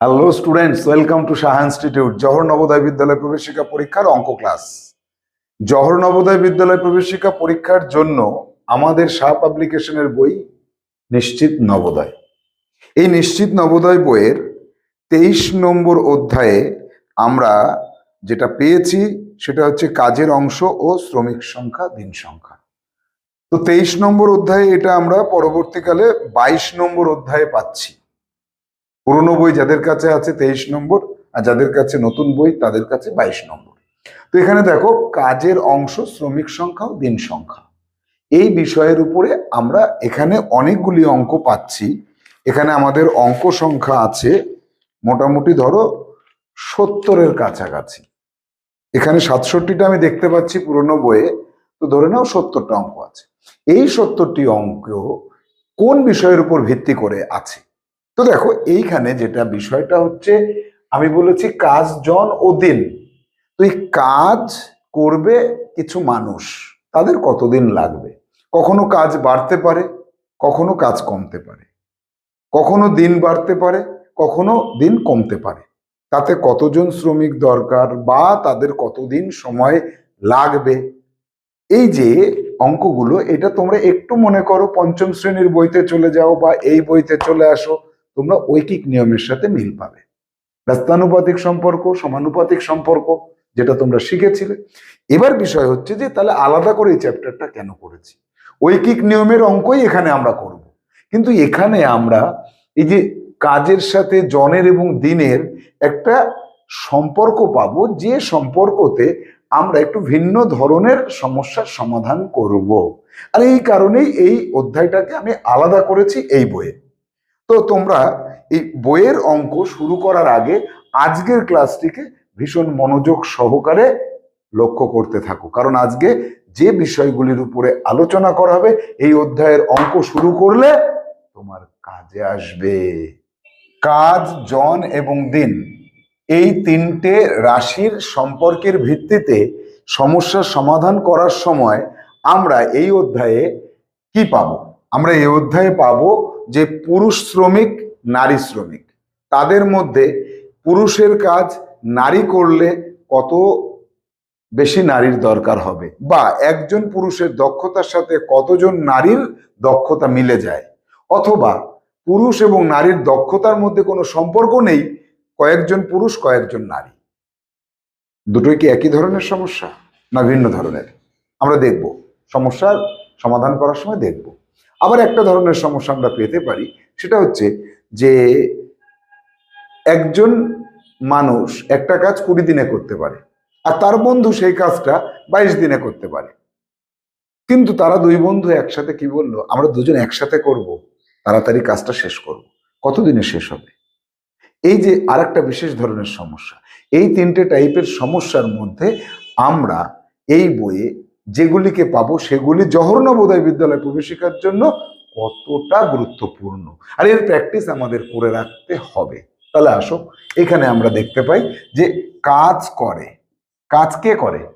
Hello students welcome to Shah institute Jawahar Navodaya Vidyalaya প্রবেশিকা পরীক্ষার অঙ্ক ক্লাস জহর নবোদয় বিদ্যালয় প্রবেশিকা পরীক্ষার জন্য আমাদের শাহ পাবলিকেশনের বই নিশ্চিত নবোদয় এই নিশ্চিত নবোদয় বইয়ের তেইশ নম্বর অধ্যায়ে আমরা যেটা পেয়েছি সেটা হচ্ছে কাজের অংশ ও শ্রমিক সংখ্যা দিন সংখ্যা তো তেইশ নম্বর অধ্যায়ে এটা আমরা পরবর্তীকালে বাইশ নম্বর অধ্যায়ে পাচ্ছি পুরনো বই যাদের কাছে আছে তেইশ নম্বর, আর যাদের কাছে নতুন বই তাদের কাছে বাইশ নম্বর। তো এখানে দেখো, কাজের অংশ, শ্রমিক সংখ্যা ও দিন সংখ্যা। এই বিষয়ের উপরে আমরা এখানে অনেকগুলি অঙ্ক পাচ্ছি। এখানে আমাদের অঙ্ক সংখ্যা আছে, মোটামুটি ধরো, সত্তরের কাছাকাছি। এখানে সাতষট্টিটা আমি দেখতে পাচ্ছি পুরনো বইয়ে, তো ধরে নাও সত্তরটা অঙ্ক আছে। এই সত্তরটি অঙ্ক কোন বিষয়ের উপর ভিত্তি করে আছে? তো দেখো, এইখানে যেটা বিষয়টা হচ্ছে, আমি বলেছি কাজ, জন ও দিন। তো এই কাজ করবে কিছু মানুষ, তাদের কতদিন লাগবে? কখনো কাজ বাড়তে পারে, কখনো কাজ কমতে পারে। কখনো দিন বাড়তে পারে, কখনো দিন কমতে পারে। তাতে কতজন শ্রমিক দরকার বা তাদের কতদিন সময় লাগবে? এই যে অঙ্কগুলো, এটা তোমরা একটু মনে করো, পঞ্চম শ্রেণির বইতে চলে যাও বা এই বইতে চলে আসো। তোমরা ঐকিক নিয়মের সাথে মিল পাবে। ব্যস্তানুপাতিক সম্পর্ক, সমানুপাতিক সম্পর্ক, যেটা তোমরা শিখেছিলে। এবার বিষয় হচ্ছে যে, তাহলে আলাদা করে এই চ্যাপ্টারটা কেন করেছি? ঐকিক নিয়মের অঙ্কই এখানে আমরা করব। কিন্তু এখানে আমরা এই যে কাজের সাথে জনের এবং দিনের একটা সম্পর্ক পাবো, যে সম্পর্কতে আমরা একটু ভিন্ন ধরনের সমস্যার সমাধান করব। আর এই কারণেই এই অধ্যায়টাকে আমি আলাদা করেছি এই বইয়ে। তো তোমরা এই বইয়ের অঙ্ক শুরু করার আগে আজকের ক্লাসটিকে ভীষণ মনোযোগ সহকারে লক্ষ্য করতে থাকো। কারণ আজকে যে বিষয়গুলির উপরে আলোচনা করা হবে, এই অধ্যায়ের অঙ্ক শুরু করলে তোমার কাজে আসবে। কাজ, জন এবং দিন, এই তিনটে রাশির সম্পর্কের ভিত্তিতে সমস্যার সমাধান করার সময় আমরা এই অধ্যায়ে কি পাবো? আমরা এই অধ্যায়ে পাবো যে পুরুষ শ্রমিক, নারী শ্রমিক। তাদের মধ্যে পুরুষের কাজ নারী করলে কত বেশি নারীর দরকার হবে? বা একজন পুরুষের দক্ষতার সাথে কতজন নারীর দক্ষতা মিলে যায়? অথবা পুরুষ এবং নারীর দক্ষতার মধ্যে কোনো সম্পর্ক নেই, কয়েকজন পুরুষ, কয়েকজন নারী। দুটোই কি একই ধরনের সমস্যা? না ভিন্ন ধরনের? আমরা দেখব। সমস্যার সমাধান করার সময় দেখব। আবার একটা ধরনের সমস্যা আমরা পেতে পারি, সেটা হচ্ছে যে একজন মানুষ একটা কাজ কুড়ি দিনে করতে পারে, আর তার বন্ধু সেই কাজটা বাইশ দিনে করতে পারে। কিন্তু তারা দুই বন্ধু একসাথে কি বলল? আমরা দুজন একসাথে করব, তাড়াতাড়ি কাজটা শেষ করব। কতদিনে শেষ হবে? এই যে আর একটা বিশেষ ধরনের সমস্যা, এই তিনটে টাইপের সমস্যার মধ্যে আমরা এই বইয়ে যেগুলিকে পাবো সেগুলি জহর নবোদয় বিদ্যালয় প্রবেশিকার জন্য কতটা গুরুত্বপূর্ণ? আর এর প্র্যাকটিস আমাদের করে রাখতে হবে। তাহলে আসো, এখানে আমরা দেখতে পাই যে কাজ করে। কাজ কে করে?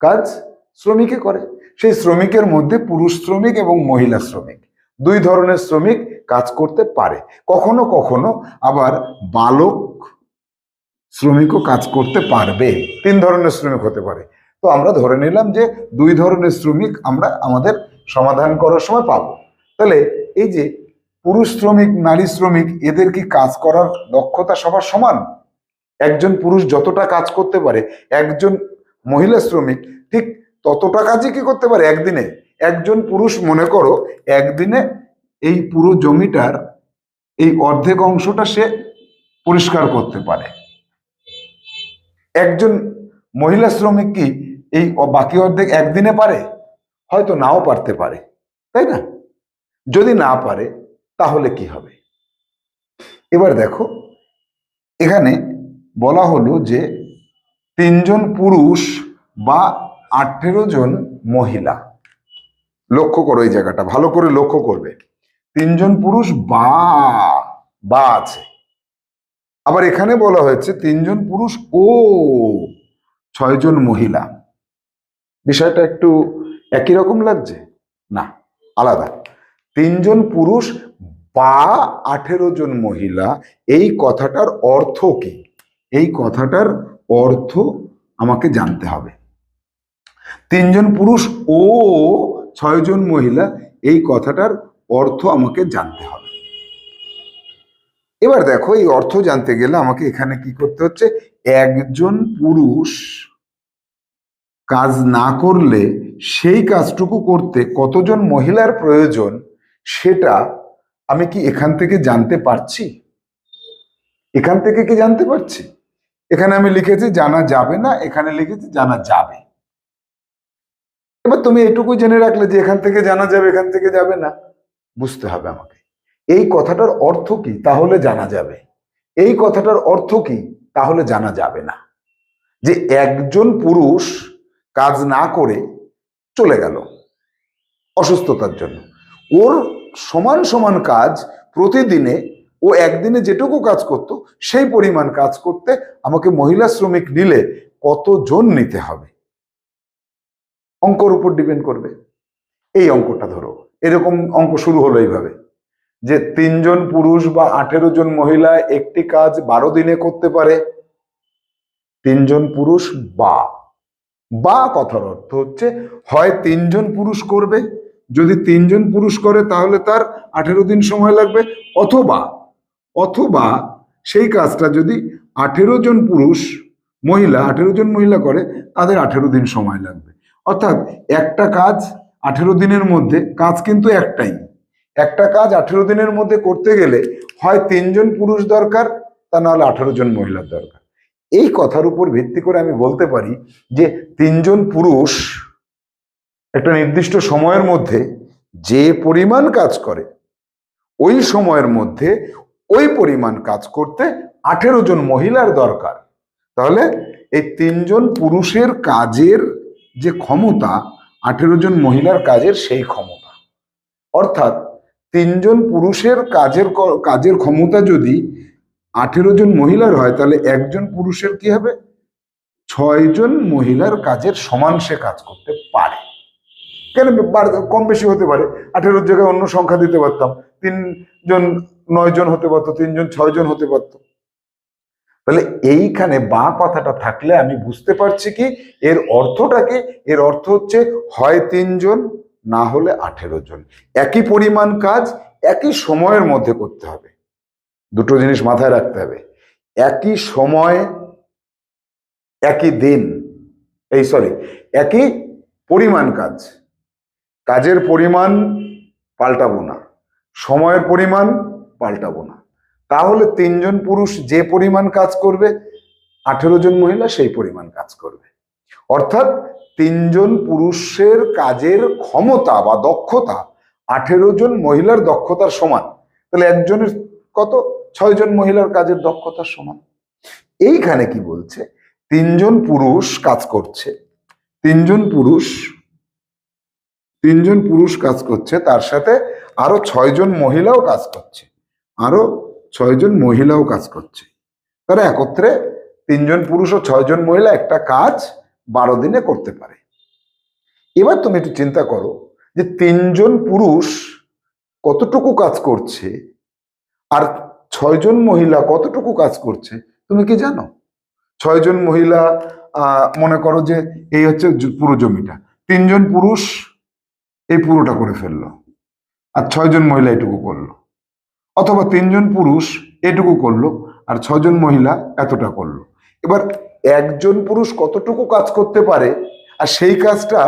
কাজ শ্রমিকে করে। সেই শ্রমিকের মধ্যে পুরুষ শ্রমিক এবং মহিলা শ্রমিক। দুই ধরনের শ্রমিক কাজ করতে পারে। কখনো কখনো আবার বালক শ্রমিকও কাজ করতে পারবে। তিন ধরনের শ্রমিক হতে পারে। তো আমরা ধরে নিলাম যে দুই ধরনের শ্রমিক আমরা আমাদের সমাধান করার সময় পাবো। তাহলে এই যে পুরুষ শ্রমিক, নারী শ্রমিক, এদের কি কাজ করার দক্ষতা সবার সমান? একজন পুরুষ যতটা কাজ করতে পারে, একজন মহিলা শ্রমিক ঠিক ততটা কাজই কি করতে পারে? একদিনে। একজন পুরুষ, মনে করো, একদিনে এই পুরো জমিটার এই অর্ধেক অংশটা সে পরিষ্কার করতে পারে। একজন মহিলা শ্রমিক কি এই বাকি অর্ধেক একদিনে পারে, হয়তো নাও পারতে পারে, তাই না? যদি না পারে, তাহলে কি হবে? এবার দেখো, এখানে বলা হলো যে তিনজন পুরুষ বা আঠেরো জন মহিলা। লক্ষ্য করো এই জায়গাটা, ভালো করে লক্ষ্য করবে। তিনজন পুরুষ বা বা আছে। আবার এখানে বলা হয়েছে তিনজন পুরুষ ও ছয়জন মহিলা। বিষয়টা একটু একই রকম লাগছে? না, আলাদা। তিনজন পুরুষ বা আঠেরো জন মহিলা, এই কথাটার অর্থ কি? এই কথাটার অর্থ আমাকে জানতে হবে। তিনজন পুরুষ ও ছয়জন মহিলা, এই কথাটার অর্থ আমাকে জানতে হবে। এবার দেখো, এই অর্থ জানতে গেলে আমাকে এখানে কি করতে হচ্ছে? একজন পুরুষ কাজ না করলে সেই কাজটুকু করতে কতজন মহিলার প্রয়োজন সেটা আমি কি এখান থেকে জানতে পারছি? এখান থেকে কি জানতে পারছি? এখানে আমি লিখেছি জানা যাবে না, এখানে লিখেছি জানা যাবে। এবার তুমি এটুকু জেনে রাখলে যে এখান থেকে জানা যাবে, এখান থেকে যাবে না, বুঝতে হবে আমাকে। এই কথাটার অর্থ কি? তাহলে জানা যাবে। এই কথাটার অর্থ কি? তাহলে জানা যাবে না। যে একজন পুরুষ কাজ না করে চলে গেল অসুস্থতার জন্য। ওর সমান সমান কাজ প্রতিদিনে ও একদিনে যেটুকু কাজ করত, সেই পরিমাণ কাজ করতে আমাকে মহিলা শ্রমিক নিলে কতজন নিতে হবে? অঙ্কর উপর ডিপেন্ড করবে। এই অঙ্কটা ধরো। এরকম অঙ্ক শুরু হলো এইভাবে। যে তিনজন পুরুষ বা আঠেরো জন মহিলা একটি কাজ বারো দিনে করতে পারে। তিনজন পুরুষ বা বা কথার অর্থ হচ্ছে, হয় তিনজন পুরুষ করবে, যদি তিনজন পুরুষ করে তাহলে তার আঠেরো দিন সময় লাগবে, অথবা অথবা সেই কাজটা যদি আঠেরো জন পুরুষ, মহিলা, আঠেরো জন মহিলা করে, তাদের আঠেরো দিন সময় লাগবে। অর্থাৎ একটা কাজ আঠেরো দিনের মধ্যে, কাজ কিন্তু একটাই। একটা কাজ আঠেরো দিনের মধ্যে করতে গেলে হয় তিনজন পুরুষ দরকার, তা নাহলে আঠেরো জন মহিলার দরকার। এই কথার উপর ভিত্তি করে আমি বলতে পারি যে তিনজন পুরুষ একটা নির্দিষ্ট সময়ের মধ্যে যে পরিমাণ কাজ করে, ওই সময়ের মধ্যে ওই পরিমাণ কাজ করতে আঠেরো জন মহিলার দরকার। তাহলে এই তিনজন পুরুষের কাজের যে ক্ষমতা, আঠেরো জন মহিলার কাজের সেই ক্ষমতা। অর্থাৎ তিনজন পুরুষের কাজের কাজের ক্ষমতা যদি আঠেরো জন মহিলার হয়, তাহলে একজন পুরুষের কি হবে? ছয়জন মহিলার কাজের সমান সে কাজ করতে পারে। কেন কম বেশি হতে পারে? আঠেরোর জায়গায় অন্য সংখ্যা দিতে পারতাম তিনজন নয় জন হতে পারতো তিনজন ছয়জন হতে পারতো। তাহলে এইখানে বা কথাটা থাকলে আমি বুঝতে পারছি কি, এর অর্থটা কি? এর অর্থ হচ্ছে হয় তিনজন না হলে আঠেরো জন। একই পরিমাণ কাজ একই সময়ের মধ্যে করতে হবে। দুটো জিনিস মাথায় রাখতে হবে। একই সময়, একই দিন, এই সরি একই পরিমাণ কাজ। কাজের পরিমাণ পাল্টাবো না, সময়ের পরিমাণ পাল্টাবো না। তাহলে তিনজন পুরুষ যে পরিমাণ কাজ করবে, আঠেরো জন মহিলা সেই পরিমাণ কাজ করবে। অর্থাৎ তিনজন পুরুষের কাজের ক্ষমতা বা দক্ষতা আঠেরো জন মহিলার দক্ষতার সমান। তাহলে একজনের কত? ছয়জন মহিলার কাজের দক্ষতার সমান। এইখানে কি বলছে? তিনজন পুরুষ কাজ করছে। তিনজন পুরুষ তিনজন পুরুষ কাজ করছে, তার সাথে আরও ছয়জন মহিলাও কাজ করছে। আরও ছয়জন মহিলাও কাজ করছে। তারা একত্রে তিনজন পুরুষ ও ছয়জন মহিলা একটা কাজ বারো দিনে করতে পারে। এবার তুমি একটু চিন্তা করো যে তিনজন পুরুষ কতটুকু কাজ করছে, আর ছয়জন মহিলা কতটুকু কাজ করছে, তুমি কি জানো? ছয়জন মহিলা মনে করো যে এই হচ্ছে পুরো জমিটা। তিনজন পুরুষ এই পুরোটা করে ফেলল। আর ছয়জন মহিলা এটুকু করল। অথবা তিনজন পুরুষ এটুকু করল আর ছজন মহিলা এতটা করল। এবার একজন পুরুষ কতটুকু কাজ করতে পারে আর সেই কাজটা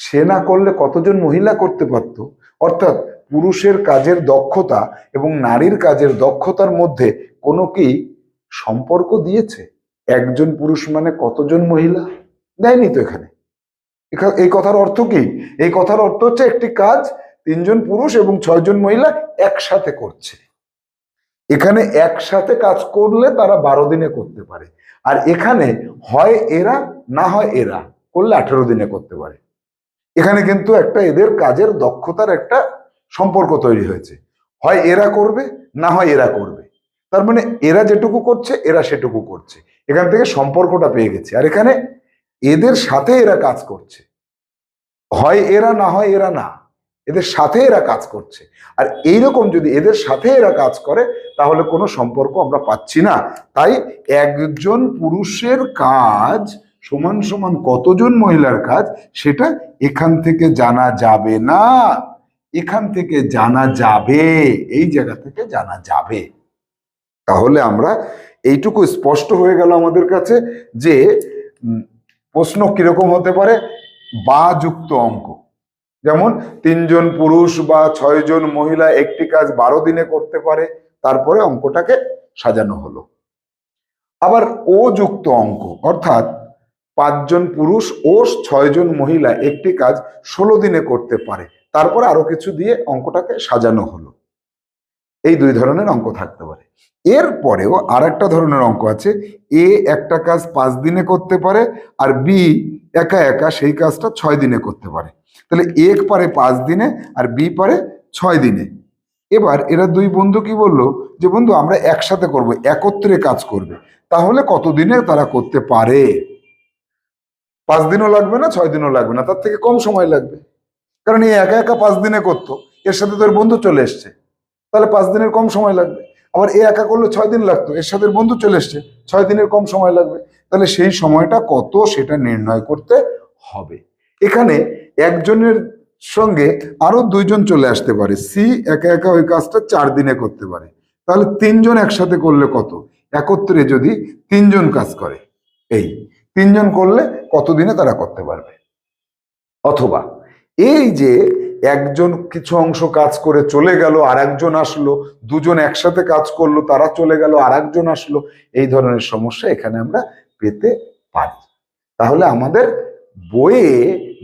সে না করলে কতজন মহিলা করতে পারত? অর্থাৎ পুরুষের কাজের দক্ষতা এবং নারীর কাজের দক্ষতার মধ্যে কোনো কি সম্পর্ক দিয়েছে? একজন পুরুষ মানে কতজন মহিলা? দেয়নি তো এখানে। এখা- এই কথার অর্থ কি? এই কথার অর্থ হচ্ছে একটি কাজ তিনজন পুরুষ এবং ছয়জন মহিলা একসাথে করছে। এখানে একসাথে কাজ করলে তারা বারো দিনে করতে পারে। আর এখানে হয় এরা, না হয় এরা, করলে আঠেরো দিনে করতে পারে। এখানে কিন্তু একটা এদের কাজের দক্ষতার একটা সম্পর্ক তৈরি হয়েছে। হয় এরা করবে, না হয় এরা করবে। তার মানে এরা যেটুকু করছে, এরা সেটুকু করছে। এখান থেকে সম্পর্কটা পেয়ে গেছে। আর এখানে এদের সাথে এরা কাজ করছে। হয় এরা, না হয় এরা না। এদের সাথে এরা কাজ করছে। আর এইরকম যদি এদের সাথে এরা কাজ করে, তাহলে কোনো সম্পর্ক আমরা পাচ্ছি না। তাই একজন পুরুষের কাজ, সমান সমান কতজন মহিলার কাজ, সেটা এখান থেকে জানা যাবে না। এখান থেকে জানা যাবে, এই জায়গা থেকে জানা যাবে। তাহলে আমরা এইটুকু স্পষ্ট হয়ে গেল আমাদের কাছে যে প্রশ্ন কীরকম হতে পারে? বা যুক্ত অঙ্ক। যেমন, তিনজন পুরুষ বা ছয়জন মহিলা একটি কাজ বারো দিনে করতে পারে, তারপরে অঙ্কটাকে সাজানো হলো। আবার ও যুক্ত অঙ্ক, অর্থাৎ পাঁচজন পুরুষ ও ছয়জন মহিলা একটি কাজ ষোলো দিনে করতে পারে। তারপরে আরও কিছু দিয়ে অঙ্কটাকে সাজানো হলো। এই দুই ধরনের অঙ্ক থাকতে পারে। এরপরেও আর একটা ধরনের অঙ্ক আছে। এ একটা কাজ পাঁচ দিনে করতে পারে আর বি একা একা সেই কাজটা ছয় দিনে করতে পারে। তাহলে এ পারে পাঁচ দিনে আর বি পারে ছয় দিনে। এবার এরা দুই বন্ধু কি বলল? যে বন্ধু, আমরা একসাথে করব, একত্রে কাজ করবে। তাহলে কতদিনে তারা করতে পারে? পাঁচ দিনও লাগবে না, ছয় দিনও লাগবে না, তার থেকে কম সময় লাগবে। কারণ এই একা একা পাঁচ দিনে করতো। এর সাথে তোর বন্ধু চলে এসছে। তাহলে পাঁচ দিনের কম সময় লাগবে। আবার এ একা করলে ছয় দিন লাগতো। এর সাথে বন্ধু চলে এসছে। ছয় দিনের কম সময় লাগবে। তাহলে সেই সময়টা কত সেটা নির্ণয় করতে হবে। এখানে একজনের সঙ্গে আরও দুইজন চলে আসতে পারে। সি একা একা ওই কাজটা চার দিনে করতে পারে। তাহলে তিনজন একসাথে করলে কত? একত্রে যদি তিনজন কাজ করে, এই তিনজন করলে কতদিনে তারা করতে পারবে? অথবা এই যে একজন কিছু অংশ কাজ করে চলে গেল আর একজন আসলো, দুজন একসাথে কাজ করল, তারা চলে গেল আর একজন আসলো, এই ধরনের সমস্যা এখানে আমরা পেতে পারি। তাহলে আমাদের বইয়ে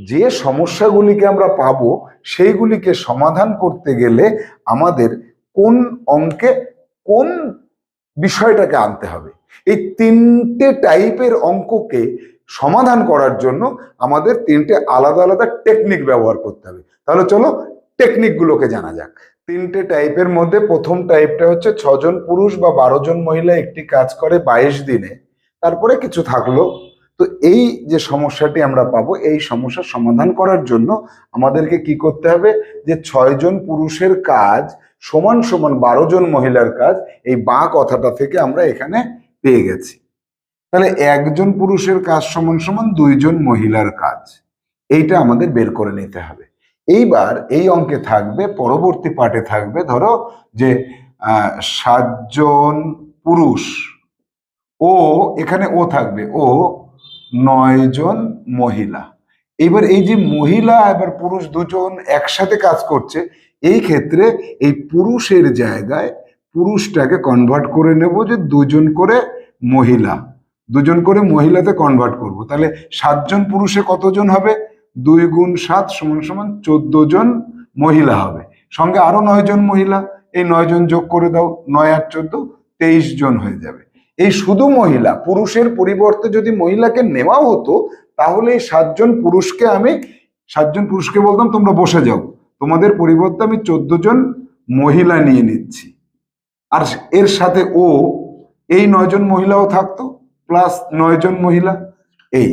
যে সমস্যাগুলিকে আমরা পাব, সেইগুলিকে সমাধান করতে গেলে আমাদের কোন অঙ্কে কোন বিষয়টাকে আনতে হবে। এই তিনটে টাইপের অঙ্ককে সমাধান করার জন্য আমাদের তিনটে আলাদা আলাদা টেকনিক ব্যবহার করতে হবে। তাহলে চলো টেকনিকগুলোকে জানা যাক। তিনটে টাইপের মধ্যে প্রথম টাইপটা হচ্ছে ছজন পুরুষ বা বারো জন মহিলা একটি কাজ করে বাইশ দিনে। তারপরে কিছু থাকল। তো এই যে সমস্যাটি আমরা পাবো, এই সমস্যার সমাধান করার জন্য আমাদেরকে কি করতে হবে? যে ছয়জন পুরুষের কাজ, সমান সমান বারো জন মহিলার কাজ, এই বা কথাটা থেকে আমরা এখানে পেয়ে গেছি। তাহলে একজন পুরুষের কাজ সমান সমান দুইজন মহিলার কাজ। এইটা আমাদের বের করে নিতে হবে। এইবার এই অঙ্কে থাকবে, পরবর্তী পার্টে থাকবে, ধরো যে সাতজন পুরুষ, ও, এখানে ও থাকবে, ও নয়জন মহিলা। এবার এই যে মহিলা এবার পুরুষ দুজন একসাথে কাজ করছে, এই ক্ষেত্রে এই পুরুষের জায়গায় পুরুষটাকে কনভার্ট করে নেব যে দুজন করে মহিলা। দুজন করে মহিলাতে কনভার্ট করব। তাহলে সাতজন পুরুষে কতজন হবে? দুই গুণ সাত সমান সমান চোদ্দ জন মহিলা হবে। সঙ্গে আরও নয় জন মহিলা, এই নয় জন যোগ করে দাও, নয় আর চোদ্দ, তেইশ জন হয়ে যাবে। এই শুধু মহিলা, পুরুষের পরিবর্তে যদি মহিলাকে নেওয়া হতো, তাহলে এই সাতজন পুরুষকে আমি, সাতজন পুরুষকে বলতাম, তোমরা বসে যাও। তোমাদের পরিবর্তে আমি চোদ্দ জন মহিলা নিয়ে নিচ্ছি। আর এর সাথে ও, এই নয়জন মহিলাও থাকতো প্লাস নয়জন মহিলা। এই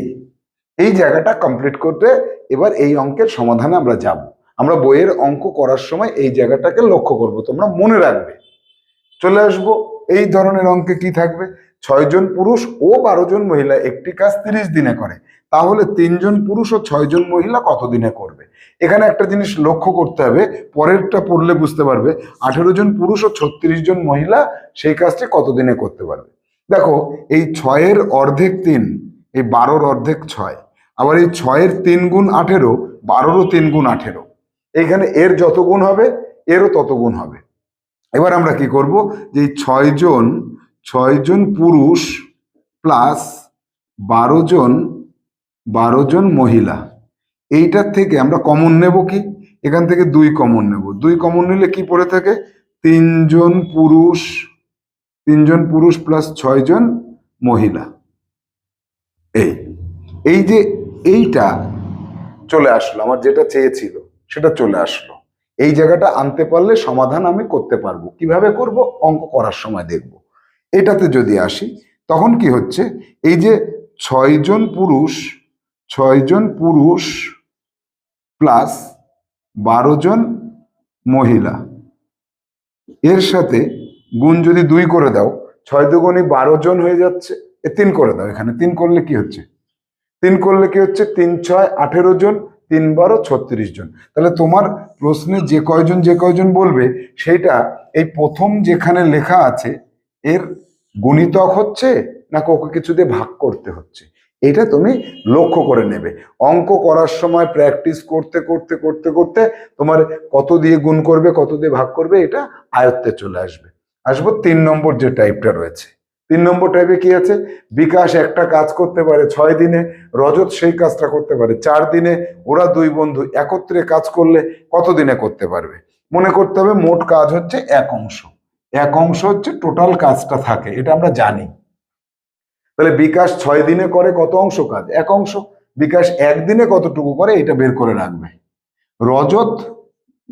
এই জায়গাটা কমপ্লিট করতে এবার এই অঙ্কের সমাধানে আমরা যাব। আমরা বইয়ের অঙ্ক করার সময় এই জায়গাটাকে লক্ষ্য করব। তোমরা মনে রাখবে। চলে আসব, এই ধরনের অঙ্কে কি থাকবে? ছয়জন পুরুষ ও বারো জন মহিলা একটি কাজ তিরিশ দিনে করে। তাহলে তিনজন পুরুষ ও ছয়জন মহিলা কত দিনে করবে? এখানে একটা জিনিস লক্ষ্য করতে হবে, পরেরটা পড়লে বুঝতে পারবে। আঠেরো জন পুরুষ ও ছত্রিশ জন মহিলা সেই কাজটি কত দিনে করতে পারবে? দেখো, এই ছয়ের অর্ধেক তিন, এই বারোর অর্ধেক ছয়। আবার এই ছয়ের তিন গুণ আঠেরো, বারোরও তিন গুণ আঠেরো। এইখানে এর যত গুণ হবে, এরও তত গুণ হবে। এবার আমরা কি করব? যে ছয়জন ছয়জন পুরুষ প্লাস বারো জন বারো জন মহিলা। এইটার থেকে আমরা কমন নেব কি? এখান থেকে দুই কমন নেব। দুই কমন নিলে কি পড়ে থাকে? তিনজন পুরুষ তিনজন পুরুষ প্লাস ছয়জন মহিলা। এই এই যে এইটা চলে আসলো, আমার যেটা চেয়েছিল সেটা চলে আসলো। এই জায়গাটা আনতে পারলে সমাধান আমি করতে পারব। কীভাবে করব? অঙ্ক করার সময় দেখব। এটাতে যদি আসি, তখন কি হচ্ছে? এই যে ছয়জন পুরুষ ছয়জন পুরুষ প্লাস বারো জন মহিলা, এর সাথে গুণ যদি দুই করে দাও, ছয় দুগুণই বারো জন হয়ে যাচ্ছে, এ তিন করে দাও এখানে। তিন করলে কি হচ্ছে? তিন করলে কি হচ্ছে? তিন ছয় আঠেরো জন, তিন বারো ছত্রিশ জন। তাহলে তোমার প্রশ্নে যে কয়জন যে কয়জন বলবে, সেইটা এই প্রথম যেখানে লেখা আছে, এর গুণিতক হচ্ছে না কোকে কিছু দিয়ে ভাগ করতে হচ্ছে? এটা তুমি লক্ষ্য করে নেবে। অঙ্ক করার সময় প্র্যাকটিস করতে করতে করতে করতে তোমার কত দিয়ে গুণ করবে, কত দিয়ে ভাগ করবে, এটা আয়ত্তে চলে আসবে। আসব, তিন নম্বর যে টাইপটা রয়েছে। তিন নম্বর টাইপে কি আছে? বিকাশ একটা কাজ করতে পারে ছয় দিনে, রজত সেই কাজটা করতে পারে চার দিনে, ওরা দুই বন্ধু একত্রে কাজ করলে কত দিনে করতে পারবে? মনে করতে হবে মোট কাজ হচ্ছে এক অংশ। এক অংশ হচ্ছে টোটাল কাজটা থাকে, এটা আমরা জানি। তাহলে বিকাশ ছয় দিনে করে কত অংশ কাজ? এক অংশ। বিকাশ একদিনে কতটুকু করে, এটা বের করে রাখবে। রজত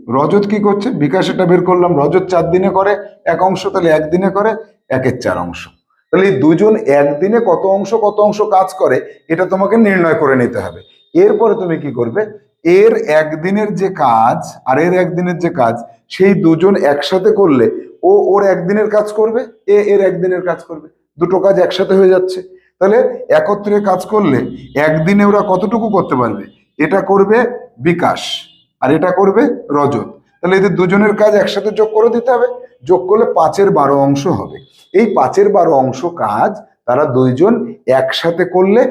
রজত কি করছে? বিকাশ এটা বের করলাম, রজত চার দিনে করে, এক অংশ তাহলে একদিনে করে, একের চার অংশ। তাহলে এই দুজন একদিনে কত অংশ কত অংশ কাজ করে, এটা তোমাকে নির্ণয় করে নিতে হবে। এরপরে তুমি কি করবে? এর একদিনের যে কাজ আর এর একদিনের যে কাজ, সেই দুজন একসাথে করলে, ও ওর একদিনের কাজ করবে, এ এর একদিনের কাজ করবে। দুটো কাজ একসাথে হয়ে যাচ্ছে। তাহলে একত্রে কাজ করলে, একদিনে ওরা কতটুকু করতে পারবে? এটা করবে বিকাশ। আর এটা করবে রজত। তাহলে এদের দুজনের কাজ একসাথে যোগ করে দিতে হবে। যোগ করলে পাঁচের বারো অংশ হবে। এই পাঁচের বারো অংশ কাজ তারা দুইজন একসাথে করলে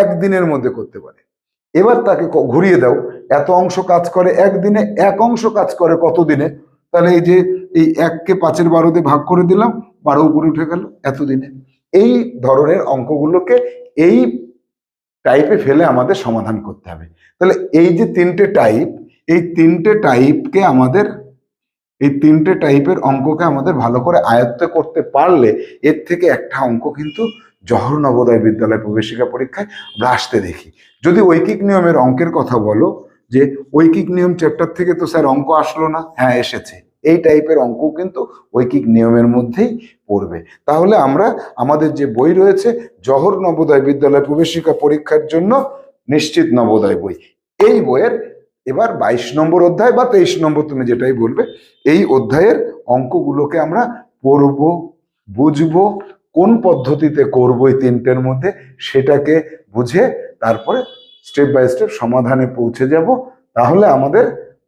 একদিনের মধ্যে করতে পারে। এবার তাকে ঘুরিয়ে দাও। এত অংশ কাজ করে একদিনে, এক অংশ কাজ করে কত দিনে তাহলে এই যে এই এককে পাঁচের বারো দিয়ে ভাগ করে দিলাম, বারো উপরে উঠে গেল এতদিনে। এই ধরনের অঙ্কগুলোকে এই টাইপে ফেলে আমাদের সমাধান করতে হবে। তাহলে এই যে তিনটে টাইপ এই তিনটে টাইপকে আমাদের, এই তিনটে টাইপের অঙ্ককে আমাদের ভালো করে আয়ত্ত করতে পারলে এর থেকে একটা অঙ্ক কিন্তু জহর নবোদয় বিদ্যালয় প্রবেশিকা পরীক্ষায় আমরা আসতে দেখি। যদি ঐকিক নিয়মের অঙ্কের কথা বলো, যে ঐকিক নিয়ম চ্যাপ্টার থেকে তো স্যার অঙ্ক আসলো না হ্যাঁ এসেছে। এই টাইপের অঙ্ক কিন্তু ঐকিক নিয়মের মধ্যেই পড়বে। তাহলে আমরা, আমাদের যে বই রয়েছে, জহর নবোদয় বিদ্যালয় প্রবেশিকা পরীক্ষার জন্য নিশ্চিত নবোদয় বই। এই বইয়ের এবার বাইশ নম্বর অধ্যায় বা তেইশ নম্বর তুমি যেটাই বলবে, এই অধ্যায়ের অঙ্কগুলোকে আমরা পড়ব, বুঝব, কোন পদ্ধতিতে করব এই তিনটের মধ্যে সেটাকে বুঝে তারপরে স্টেপ বাই স্টেপ সমাধানে পৌঁছে যাব। তাহলে আমাদের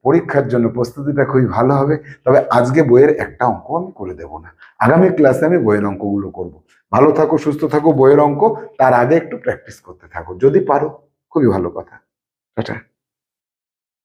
পরীক্ষার জন্য প্রস্তুতিটা খুবই ভালো হবে। তবে আজকে বইয়ের একটা অঙ্ক আমি করে দেব না। আগামী ক্লাসে আমি বইয়ের অঙ্কগুলো করব। ভালো থাকো, সুস্থ থাকো, বইয়ের অঙ্ক, তার আগে একটু প্র্যাকটিস করতে থাকো, যদি পারো, খুবই ভালো কথা। টাটা।